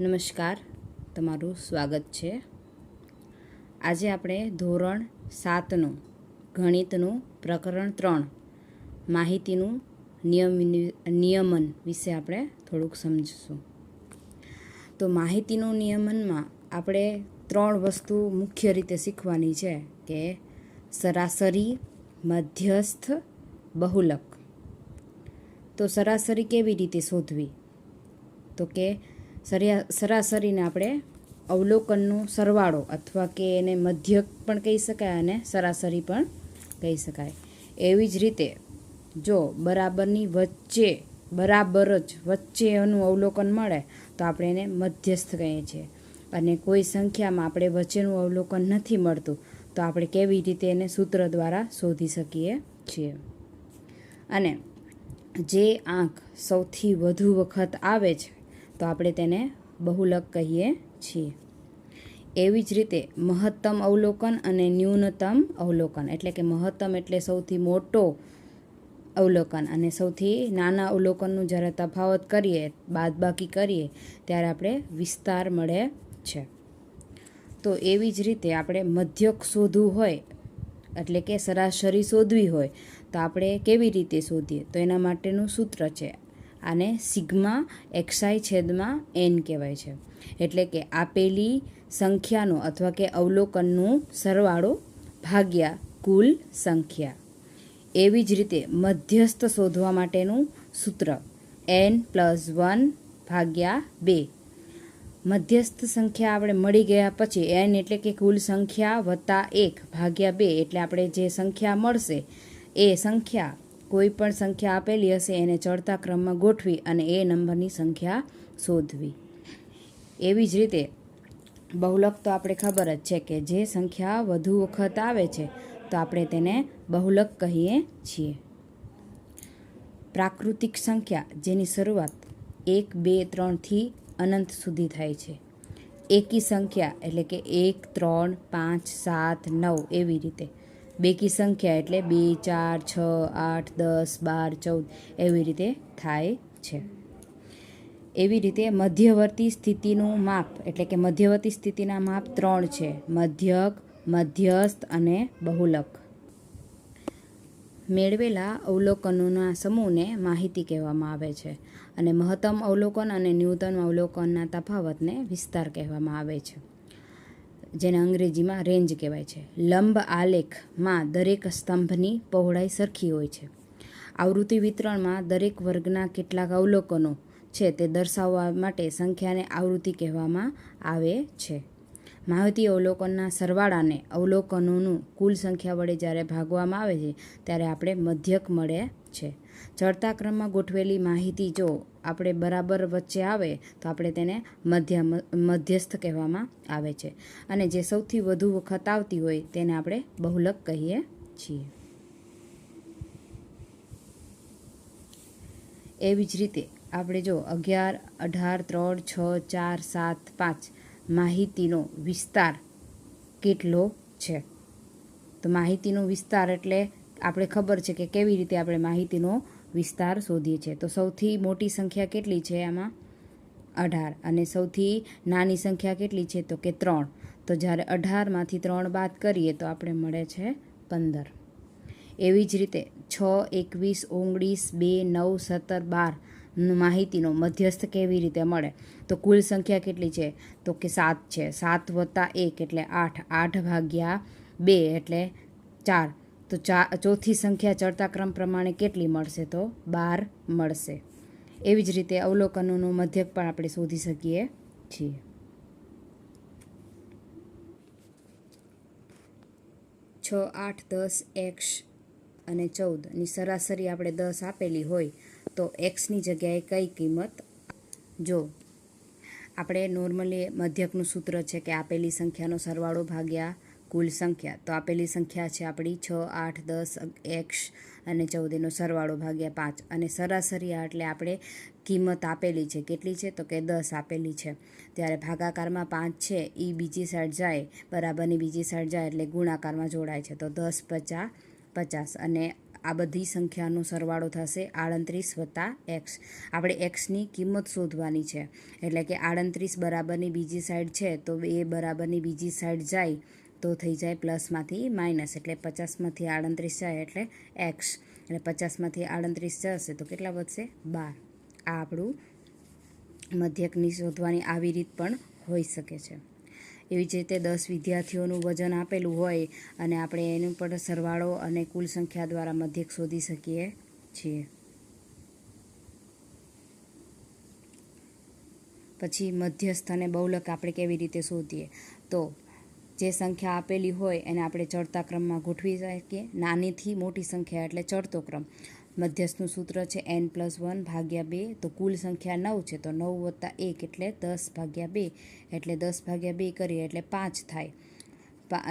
નમસ્કાર, તમારું સ્વાગત છે. આજે આપણે ધોરણ સાતનું, ગણિતનું પ્રકરણ ત્રણ, માહિતીનું નિયમ નિયમન વિશે આપણે થોડુંક સમજીશું. તો માહિતીનું નિયમનમાં આપણે ત્રણ વસ્તુ મુખ્ય રીતે શીખવાની છે, કે સરાસરી, મધ્યસ્થ, બહુલક. તો સરાસરી કેવી રીતે શોધવી? તો કે સરિયા સરાસરીને આપણે અવલોકનનો સરવાળો અથવા કે એને મધ્યક પણ કહી શકાય અને સરાસરી પણ કહી શકાય. એવી જ રીતે જો બરાબરની વચ્ચે બરાબર જ વચ્ચેનું અવલોકન મળે, તો આપણે એને મધ્યસ્થ કહીએ છીએ. અને કોઈ સંખ્યામાં આપણે વચ્ચેનું અવલોકન નથી મળતું, તો આપણે કેવી રીતે એને સૂત્ર દ્વારા શોધી શકીએ છીએ? અને જે આંખ સૌથી વધુ વખત આવે છે તો આપણે તેને બહુલક કહીએ છીએ. એવી જ રીતે મહત્તમ અવલોકન અને ન્યૂનતમ અવલોકન. એટલે કે મહત્તમ એટલે સૌથી મોટો અવલોકન. અને સૌથી નાના અવલોકનનું જ્યારે તફાવત કરીએ, બાદબાકી કરીએ, ત્યારે આપણે વિસ્તાર મળે છે. તો એવી જ રીતે આપણે મધ્યક શોધવું હોય, એટલે કે સરાસરી શોધવી હોય, તો આપણે કેવી રીતે શોધીએ? તો એના માટેનું સૂત્ર છે આને સિગ્મા એક્સાઈ છેદમાં એન કહેવાય છે. એટલે કે આપેલી સંખ્યાનો અથવા કે અવલોકનનું સરવાળો ભાગ્યા કુલ સંખ્યા. એવી જ રીતે મધ્યસ્થ શોધવા માટેનું સૂત્ર એન પ્લસ વન ભાગ્યા બે. મધ્યસ્થ સંખ્યા આપણે મળી ગયા પછી એન એટલે કે કુલ સંખ્યા વત્તા એક ભાગ્યા બે. એટલે આપણે જે સંખ્યા મળશે એ સંખ્યા કોઈ પણ સંખ્યા આપેલી હશે, એને ચડતા ક્રમમાં ગોઠવી અને એ નંબરની સંખ્યા શોધવી. એવી જ રીતે, બહુલક તો આપણે ખબર જ છે કે જે સંખ્યા વધુ વખત આવે છે, તો આપણે તેને બહુલક કહીએ છીએ. પ્રાકૃતિક સંખ્યા, જેની શરૂઆત એક, બે ત્રણથી અનંત સુધી થાય છે. એકી સંખ્યા એટલે કે એક, ત્રણ, પાંચ, સાત, નવ એવી રીતે. બેકી સંખ્યા એટલે બે, ચાર, છ, આઠ, દસ, બાર, ચૌદ એવી રીતે થાય છે. એવી રીતે મધ્યવર્તી સ્થિતિનું માપ, એટલે કે મધ્યવર્તી સ્થિતિના માપ ત્રણ છે. મધ્યક, મધ્યસ્થ અને બહુલક. મેળવેલા અવલોકનોના સમૂહને માહિતી કહેવામાં આવે છે અને મહત્તમ અવલોકન અને ન્યૂનતમ અવલોકનના તફાવતને વિસ્તાર કહેવામાં આવે છે. જેને અંગ્રેજીમાં રેન્જ કહેવાય છે. લંબ આલેખમાં દરેક સ્તંભની પહોળાઈ સરખી હોય છે. આવૃત્તિ વિતરણમાં દરેક વર્ગના કેટલાક અવલોકનો છે તે દર્શાવવા માટે સંખ્યાને આવૃત્તિ કહેવામાં આવે છે. માહિતી અવલોકનના સરવાળાને અવલોકનોનું કુલ સંખ્યા વડે જ્યારે ભાગવામાં આવે છે, ત્યારે આપણે મધ્યક મળે છે. ચડતા ક્રમમાં ગોઠવેલી માહિતી જો આપણે બરાબર વચ્ચે આવે, તો આપણે તેને મધ્ય મધ્યસ્થ કહેવામાં આવે છે. અને જે સૌથી વધુ વખત આવતી હોય, તેને આપણે બહુલક કહીએ છીએ. એવી જ રીતે, આપણે જો અગિયાર, અઢાર, ત્રણ, છ, ચાર, સાત, પાંચ માહિતીનો વિસ્તાર કેટલો છે? તો માહિતીનો વિસ્તાર એટલે આપણે ખબર છે કે કેવી રીતે આપણે માહિતીનો વિસ્તાર શોધીએ છીએ. તો સૌથી મોટી સંખ્યા કેટલી છે આમાં? અઢાર. અને સૌથી નાની સંખ્યા કેટલી છે? તો કે ત્રણ. તો જ્યારે અઢારમાંથી ત્રણ બાદ કરીએ તો આપણે મળે છે પંદર. એવી જ રીતે છ, એકવીસ, ઓગણીસ, બે, નવ, સત્તર, બાર માહિતીનો મધ્યસ્થ કેવી રીતે મળે? તો કુલ સંખ્યા કેટલી છે? તો કે સાત છે. સાત વત્તા એક એટલે આઠ. આઠ ભાગ્યા બે એટલે ચાર. તો ચા, ચોથી સંખ્યા ચડતા ક્રમ પ્રમાણે કેટલી મળશે તો? બાર મળશે. એવી જ રીતે અવલોકનોનું મધ્યક પણ આપણે શોધી શકીએ છીએ. છ, આઠ, દસ, એક્સ અને ચૌદની સરાસરી આપણે દસ આપેલી હોય તો એક્સની જગ્યાએ કઈ કિંમત? જો, આપણે નોર્મલી મધ્યકનું સૂત્ર છે કે આપેલી સંખ્યાનો સરવાળો ભાગ્યા કુલ સંખ્યા. તો આપેલી સંખ્યા છે આપણી છ, આઠ, દસ, એક્સ અને ચૌદ. એનો સરવાળો ભાગ્યા પાંચ. અને સરાસરી એટલે આપણે કિંમત આપેલી છે. કેટલી છે? તો કે દસ આપેલી છે. ત્યારે ભાગાકારમાં પાંચ છે એ બીજી સાઈડ જાય. બરાબરની બીજી સાઈડ જાય એટલે ગુણાકારમાં જોડાય છે. તો દસ પચાસ પચાસ. અને આ બધી સંખ્યાનો સરવાળો થશે આડત્રીસ વત્તા એક્સ. આપણે એક્સની કિંમત શોધવાની છે. એટલે કે આડત્રીસ બરાબરની બીજી સાઈડ છે, તો એ બરાબરની બીજી સાઈડ જાય તો થઈ જાય પ્લસમાંથી માઇનસ, એટલે પચાસમાંથી આડત્રીસ જાય એટલે એક્સ. એટલે પચાસમાંથી આડત્રીસ જશે તો કેટલા વધશે? બાર. આ આપણું મધ્યકની શોધવાની આવી રીત પણ હોઈ શકે છે. એવી જ રીતે દસ વિદ્યાર્થીઓનું વજન આપેલું હોય અને આપણે એનું પણ સરવાળો અને કુલ સંખ્યા દ્વારા મધ્યક શોધી શકીએ છીએ. પછી મધ્યસ્થ અને બહુલક આપણે કેવી રીતે શોધીએ? તો જે સંખ્યા આપેલી હોય એને આપણે ચડતા ક્રમમાં ગોઠવી શકીએ. નાનીથી મોટી સંખ્યા એટલે ચડતો ક્રમ. મધ્યસ્થનું સૂત્ર છે એન પ્લસ વન ભાગ્યા બે. તો કુલ સંખ્યા નવ છે, તો નવ વત્તા એક એટલે દસ ભાગ્યા બે. એટલે દસ ભાગ્યા બે કરીએ એટલે પાંચ થાય.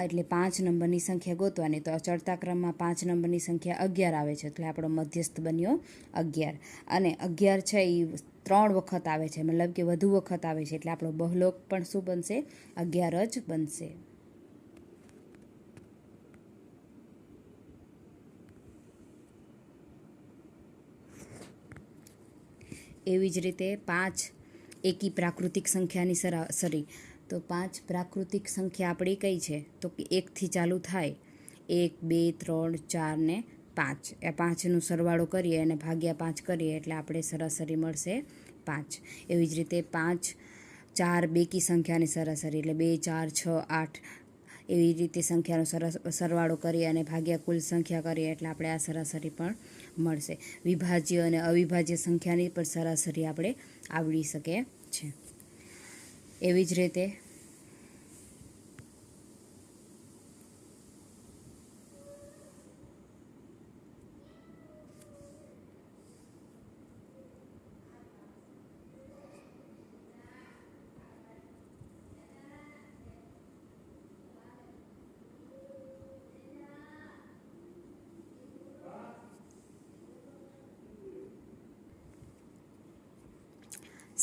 એટલે પાંચ નંબરની સંખ્યા ગોતવાની. તો ચડતા ક્રમમાં પાંચ નંબરની સંખ્યા અગિયાર આવે છે, એટલે આપણો મધ્યસ્થ બન્યો અગિયાર. અને અગિયાર છે એ ત્રણ વખત આવે છે, મતલબ કે વધુ વખત આવે છે, એટલે આપણો બહલોક પણ શું બનશે? અગિયાર જ બનશે. એવી જ રીતે પાંચ એકી પ્રાકૃતિક સંખ્યાની સરાસરી તો પાંચ પ્રાકૃતિક સંખ્યા આપણી કઈ છે? તો એકથી ચાલુ થાય, એક, બે, ત્રણ, ચાર ને પાંચ. એ પાંચનું સરવાળો કરીએ અને ભાગ્યા પાંચ કરીએ એટલે આપણે સરાસરી મળશે પાંચ. એવી જ રીતે પાંચ, ચાર બેકી સંખ્યાની સરાસરી એટલે બે, ચાર, છ, આઠ. એવી રીતે સંખ્યાનો સરસ સરવાળો કરીએ અને ભાગ્યા કુલ સંખ્યા કરીએ એટલે આપણે આ સરાસરી પણ મળશે. વિભાજ્ય અને અવિભાજ્ય સંખ્યાની પણ સરાસરી આપણે આવડી શકે છે. એવી જ રીતે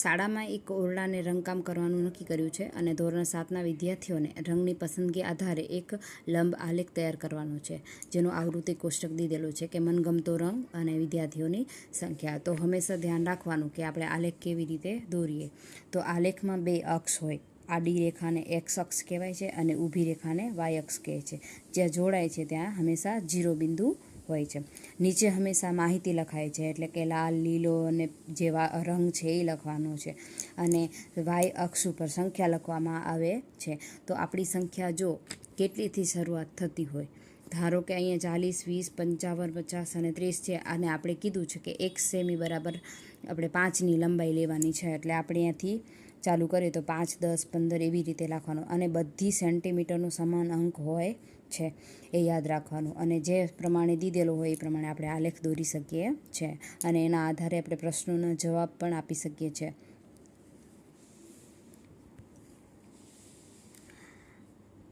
શાળામાં એક ઓરડાને રંગકામ કરવાનું નક્કી કર્યું છે અને ધોરણ સાતના વિદ્યાર્થીઓને રંગની પસંદગી આધારે એક લંબ આલેખ તૈયાર કરવાનો છે, જેનું આવૃત્તિ કોષ્ટક દીધેલું છે કે મનગમતો રંગ અને વિદ્યાર્થીઓની સંખ્યા. તો હંમેશા ધ્યાન રાખવાનું કે આપણે આલેખ કેવી રીતે દોરીએ. તો આલેખમાં બે અક્ષ હોય. આડી રેખાને એક્સ અક્ષ કહેવાય છે અને ઊભી રેખાને વાય અક્ષ કહે છે. જ્યાં જોડાય છે ત્યાં હંમેશા જીરો બિંદુ હોય છે. નીચે હંમેશા માહિતી લખાય છે, એટલે કે લાલ, લીલો અને જેવા રંગ છે એ લખવાનો છે. અને વાય અક્ષ ઉપર સંખ્યા લખવામાં આવે છે. તો આપણી સંખ્યા જો કેટલીથી શરૂઆત થતી હોય? ધારો કે અહીંયા ચાલીસ, વીસ, પંચાવન, પચાસ અને ત્રીસ છે, અને આપણે કીધું છે કે એક સેમી બરાબર આપણે પાંચની લંબાઈ લેવાની છે, એટલે આપણે અહીંયાથી ચાલુ કરીએ તો પાંચ, દસ, પંદર એવી રીતે લખવાનું. અને બધી સેન્ટીમીટરનો સમાન અંક હોય છે એ યાદ રાખવાનું. અને જે પ્રમાણે દીધેલો હોય એ પ્રમાણે આપણે આલેખ દોરી શકીએ છે. અને એના આધારે આપણે પ્રશ્નોના જવાબ પણ આપી શકીએ છીએ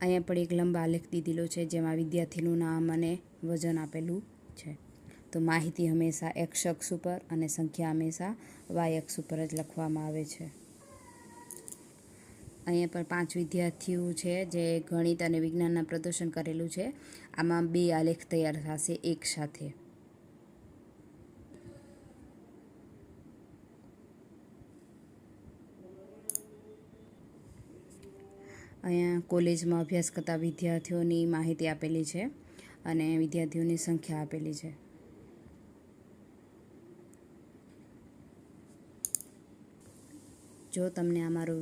અહીંયા પણ એક લંબ આલેખ દીધેલો છે, જેમાં વિદ્યાર્થીનું નામ અને વજન આપેલું છે. તો માહિતી હંમેશા એક્સ અક્ષ ઉપર અને સંખ્યા હંમેશા વાય અક્ષ ઉપર જ લખવામાં આવે છે. અહીંયા પર પાંચ વિદ્યાર્થીઓ છે જે ગણિત અને વિજ્ઞાનના પ્રદર્શન કરેલું છે. આમાં બે આલેખ તૈયાર થશે એક સાથે. અહીંયા કોલેજમાં અભ્યાસ કરતા વિદ્યાર્થીઓની માહિતી આપેલી છે અને વિદ્યાર્થીઓની સંખ્યા આપેલી છે. જો તમને અમારો